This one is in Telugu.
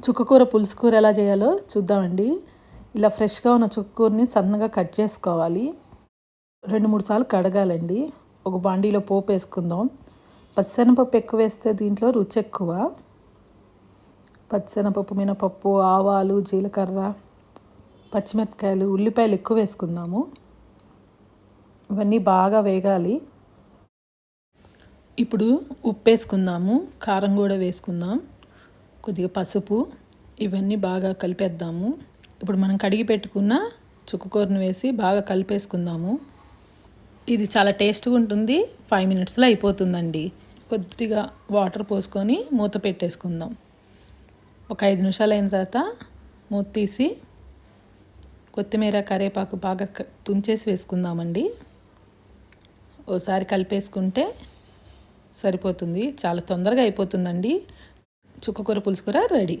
చుక్కకూర పులుసు కూర ఎలా చేయాలో చూద్దామండి. ఇలా ఫ్రెష్గా ఉన్న చుక్కకూరని సన్నగా కట్ చేసుకోవాలి. రెండు మూడు సార్లు కడగాలండి. ఒక బాండీలో పోపు వేసుకుందాం. పచ్చిశనగపప్పు ఎక్కువ వేస్తే దీంట్లో రుచి ఎక్కువ. పచ్చిశనగపప్పు మినపప్పు ఆవాలు జీలకర్ర పచ్చిమిరపకాయలు ఉల్లిపాయలు ఎక్కువ వేసుకుందాము. ఇవన్నీ బాగా వేగాలి. ఇప్పుడు ఉప్పు వేసుకుందాము. కారం కూడా వేసుకుందాం. కొద్దిగా పసుపు ఇవన్నీ బాగా కలిపేద్దాము. ఇప్పుడు మనం కడిగి పెట్టుకున్న చుక్కకూరను వేసి బాగా కలిపేసుకుందాము. ఇది చాలా టేస్ట్గా ఉంటుంది. ఫైవ్ మినిట్స్లో అయిపోతుందండి. కొద్దిగా వాటర్ పోసుకొని మూత పెట్టేసుకుందాం. ఒక ఐదు నిమిషాలు అయిన తర్వాత మూత తీసి కొత్తిమీర కరివేపాకు బాగా తుంచేసి వేసుకుందామండి. ఓసారి కలిపేసుకుంటే సరిపోతుంది. చాలా తొందరగా అయిపోతుందండి. చుక్కకూర పులుసు కూర రెడీ.